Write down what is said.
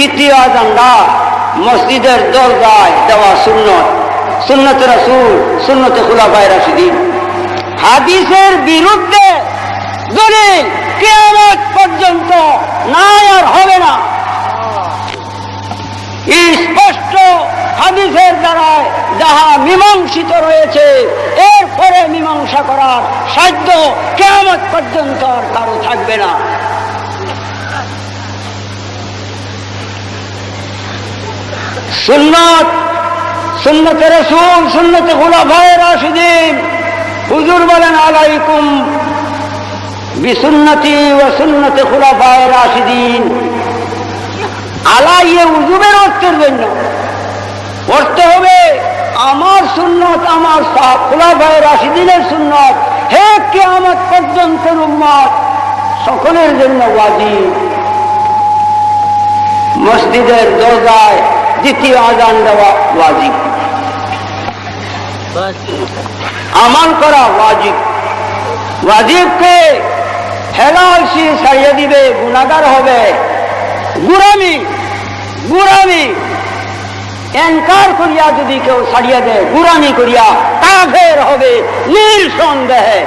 দ্বিতীয় আজানটা মসজিদের দরজায় দেওয়া সুন্নত। সুন্নতে রাসূল, সুন্নতে খুলাফায়ে রাশিদিন। হাদিসের বিরুদ্ধে দলিল কিয়ামত পর্যন্ত নাই আর হবে না। স্পষ্ট হাদিসের দ্বারায় যাহা মীমাংসিত রয়েছে, এরপরে মীমাংসা করার সাধ্য কেমন পর্যন্ত আর কারও থাকবে না। সুন্নত, সুন্নতে রসুল, সুন্নতে খুলাফায়ে রাশিদিন। হুজুর বলেন, আলাইকুম বিসুন্নতি ও সুন্নতে খুলাফায়ে রাশিদিন। আলাইয়ে উজুবের অর্থের জন্য পড়তে হবে, আমার সুন্নত, আমার খোলাফায় রাশিদিনের সুন্নত। হে কে আমার পর্যন্ত উম্মত, সকলের জন্য ওয়াজিব। মসজিদের দরজায় দ্বিতীয় আজান দেওয়া ওয়াজিব। আমল করা ওয়াজিব। ওয়াজিবকে হেলাল সি ছাড়িয়ে দিবে গুণাগার হবে। গুরামি গুরামি এনকার করিয়া যদি কেউ ছাড়িয়ে দেয় গুরামি করিয়া কাফের হবে, নিঃসন্দেহে।